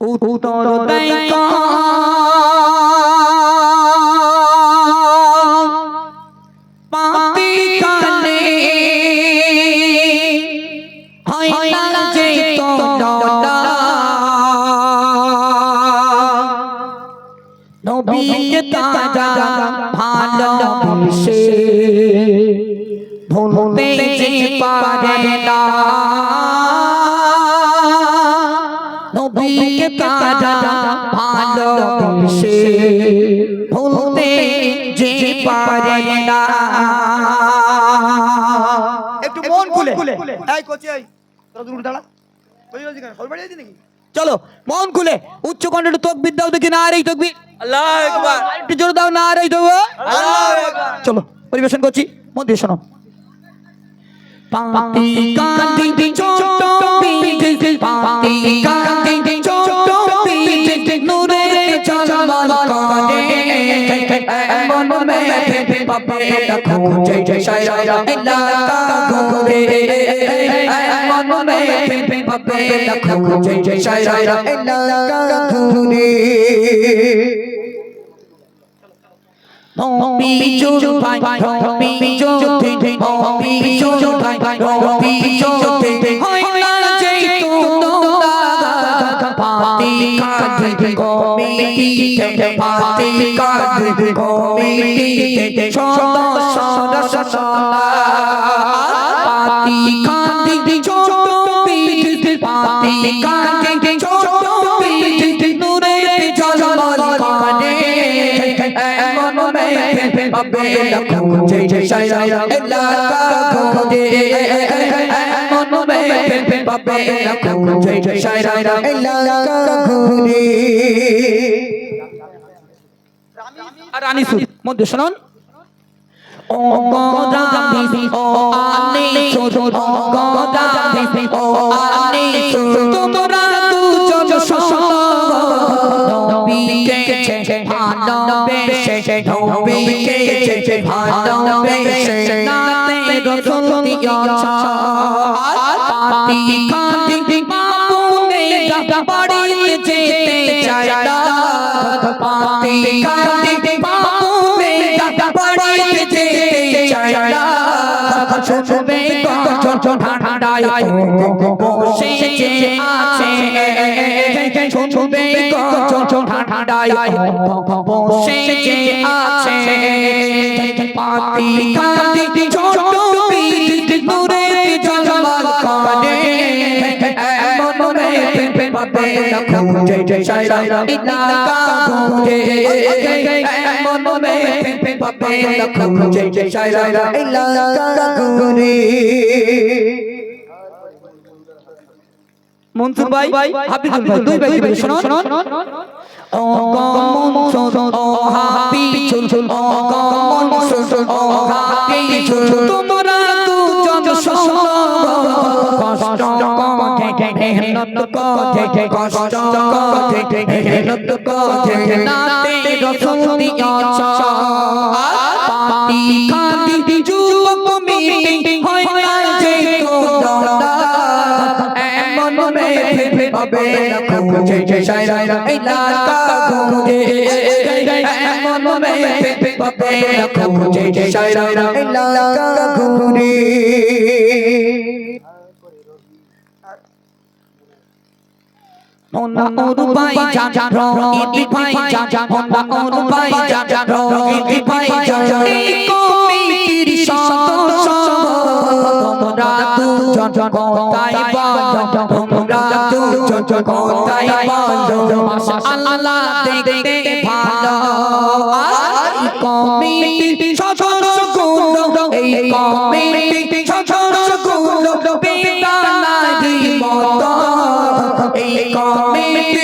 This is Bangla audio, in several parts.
উত্তর দেয় পাতি কালে হয় না যে তারা ভালোবেসে ভুলতে যে পারে না একটু মন খুলে এই কোচি এই। তোরা দূর দাঁড়া। কই রয়েছে কেন খবর বাড়িয়েছি নাকি? চলো মন খুলে। উচ্চ কণ্ঠে একটু তকবির দাও দেখি না আর এই তকবির। আল্লাহ একবার একটু জোর দাও না আর এই তো আল্লাহু আকবার। চলো পরিবেশন করছি। মন দিয়ে শোনো। পাতি কাঁদি ছোট পাপে রাখো জয় জয় সায়া ইলাকা ঘুরে মন মে পাপে রাখো জয় জয় সায়া ইলাকা ঘুরে Hobby Joe Pie, Hobby Joe Pie, Hobby Joe Pie, Hobby Joe Pie. Hoy na jay tu no da party card go me te party card go me te shoda shoda shoda party card choto beat party card choto beat nure jalmal kane মন মে পাবে লাখো জয় জয় সায়া এলাকা ঘুরে মন মে পাবে লাখো জয় জয় সায়া এলাকা ঘুরে আর আনিসু মধ্যে শুনুন। ও গদাদি ও আনি ও গদাদি ও আনি তোমরা দুজন নবীকে ভালোবেসে নবীকে ভালোবেসে নাতে রসুল দিয়েছ পাতি কাঁদি বাবুনে বাড়ি যেতে চায় না। পাতি কাঁদি শুনবে কত ঠান্ডায় বসে যে আছে শুনবে কত ঠান্ডায় বসে যে আছে পাতি পাবে লাখো জয় জয় ইলাকা ঘুরে এমন মে পাবে লাখো জয় জয় ইলাকা ঘুরে মনসুর ভাই হাফিজুল ভাই দুই ভাই দুই শুনুন ও মনসুর ও হাফিজুল ও মনসুর ও হাফিজুল তোমরা মেহনত করে কষ্ট করে মেহনত করে নাতে রসুল দিয়েছ পাতি কাঁদি যুবক মিটিং হয় না যে কোদলা এমন মে পাবে রাখো জয় জয় সায়া ইলাকা ঘুরে এমন মে পাবে রাখো জয় জয় সায়া Ro Iti Pai Ro Iti Pai Iko Miri গুলো কমিটি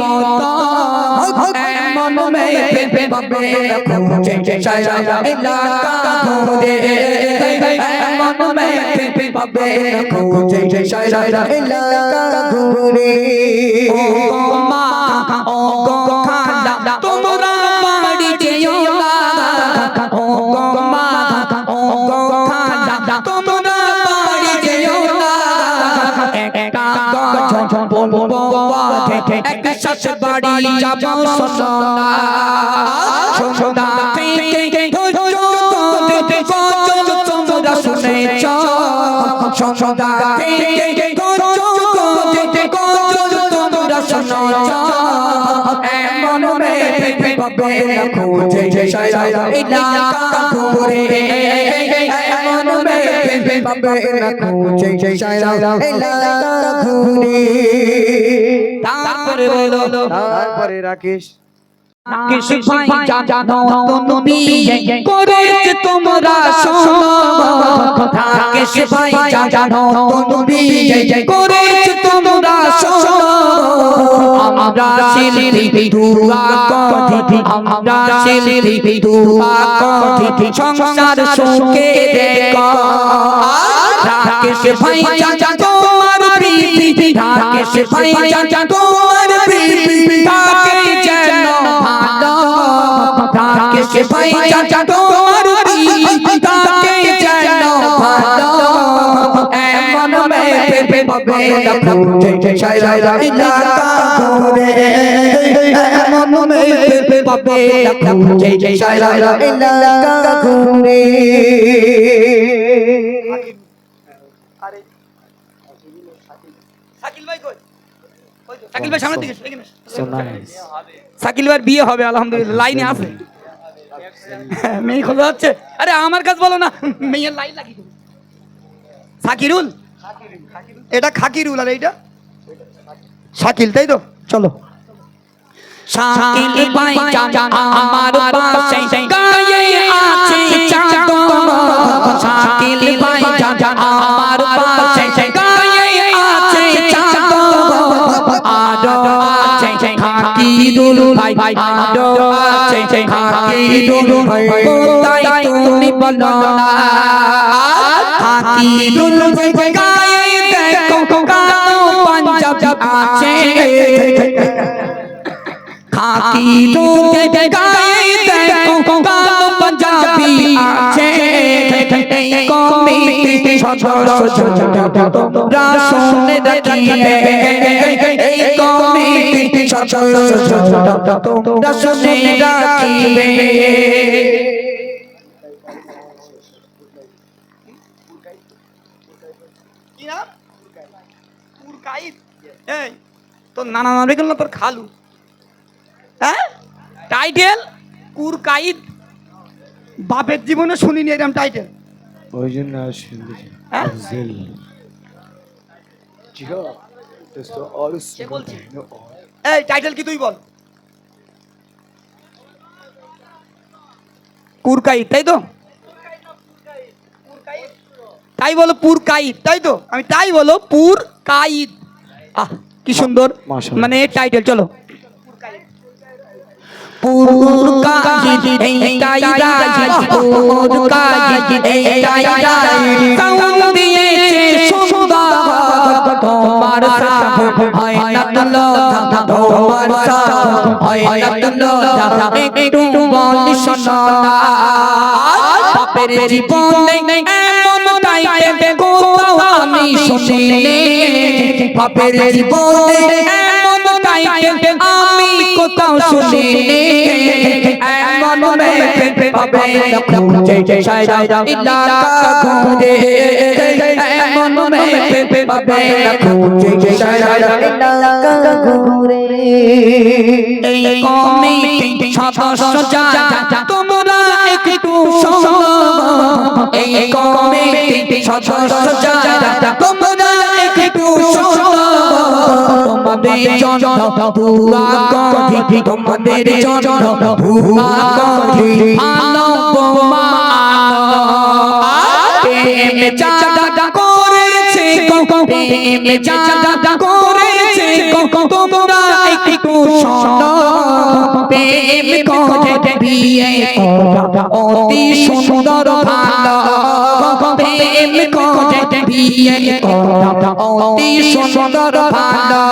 মতো এমন মে জয় সায়া ইলাকা ঘুরে এমন মে জয় সায়া ইলাকা ঘুরে শ্বাস বাড়ি যাব সোনা সোনা থেকে তোমরা শুনেছ। সোনা থেকে তোমরা শুনেছ। এমন মেয়ে পাবে না খুঁজে এলাকা ঘুরে। এমন পাবে না খুঁজে সারা এলাকা ঘুরে তারপরে বলো তারপরে রাকেশ কিছু ভাই জানো নবী করেছে তোমরা শোনো কিছু ভাই জানো নবী করেছে তোমরা শোনো আমরা ছেলে দুয়া করি আমরা ছেলে দুয়া করি সংসার সুখে রাকেশ ভাই জানো তোমার প্রীতি। রাকেশ ভাই জানো তোমার প্রীতি। তাকে যেন ভালো তাকে ভাই চাচা তোমার মেয়ে পাবে সারা এলাকা ঘুরে এমন মেয়ে পাবে না সারা এলাকা ঘুরে আরে শাকিল ভাই কই? কই তো? শাকিল ভাই সামনের দিকে এসো, এখানে এসো। শাকিল ভাইয়ের বিয়ে হবে আলহামদুলিল্লাহ। লাইনে আছে। মেয়ে খোঁজা হচ্ছে। আরে আমার কাছে বলো না মেয়ের লাইন লাগিয়ে দেবো। শাকিরুল এটা খাকিরুল আর এইটা? শাকিল তাই তো? চলো। শাকিল ভাই আমার পাশে গায়ে আছে চাঁদ শাকিল ভাই চাচা আমার পাশে গায়ে আছে চাঁদ আরও আছে খাকিরুল ভাই আরও আছে খাকিরুল ভাই। কোথায় তুমি বলো না? খাকিরুল ভাই পাঞ্জাব আছে খাকি দুধে গায়ে দেখো কালো পাঞ্জাবি আছে কমিটি সদস্য তোমরা শুনে রাখিবে এই কমিটি সদস্য তোমরা শুনে রাখিবে কি নাম কুরকাইত এই তোর নানা নাম না তোর খালু? হ্যাঁ? টাইটেল কুরকাইত বাপের জীবনে শুনিনি এরকম টাইটেল ওই জন্য হ্যাঁ? এই টাইটেল কি তুই বল? কুরকাইত তাই তো? তাই বলো পুর কাইদ তাই তো? আমি তাই বলো পুর কাইদ আহ কি সুন্দর। মানে টাইটেল চলো। তোমার সাহ হয় না তুলো তোমার সাহ হয় না তুলো একটু বলি শোনা বাপের জীবনে টাইপে কোথাও আমি শুনিনি বাপের জীবনে এমন টাইপে আমি কোথাও শুনিনি এমন মেয়ে পাবে খুঁজে সারা এলাকা ঘুরে এমন মেয়ে পাবে খুঁজে সারা এলাকা ঘুরে এই কমিটি সদস্য যারা তোমরা একটু শোনো। সদস্য যারা তোমরা একটু শোনো। তোমাদের জন্য দুয়া করি তোমাদের জন্য দুয়া করি মানব প্রেম চাঁদা করেছে প্রেম চাঁদা করেছে তোমরা একটু শোনো প্রেম করে বিয়ে অতি সুন্দর অতি সুন্দর ভালো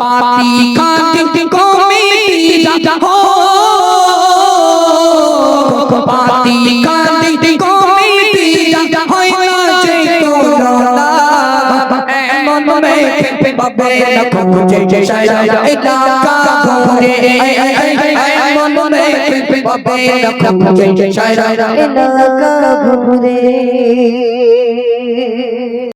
পাতি কান্তি কমিটি রাজা পাতি কান্তি কমিটি রাজা যে তোরা এমন মেয়ে পাবে খুঁজে সারা এলাকা ঘুরে মন মে সারা এলাকা ঘুরে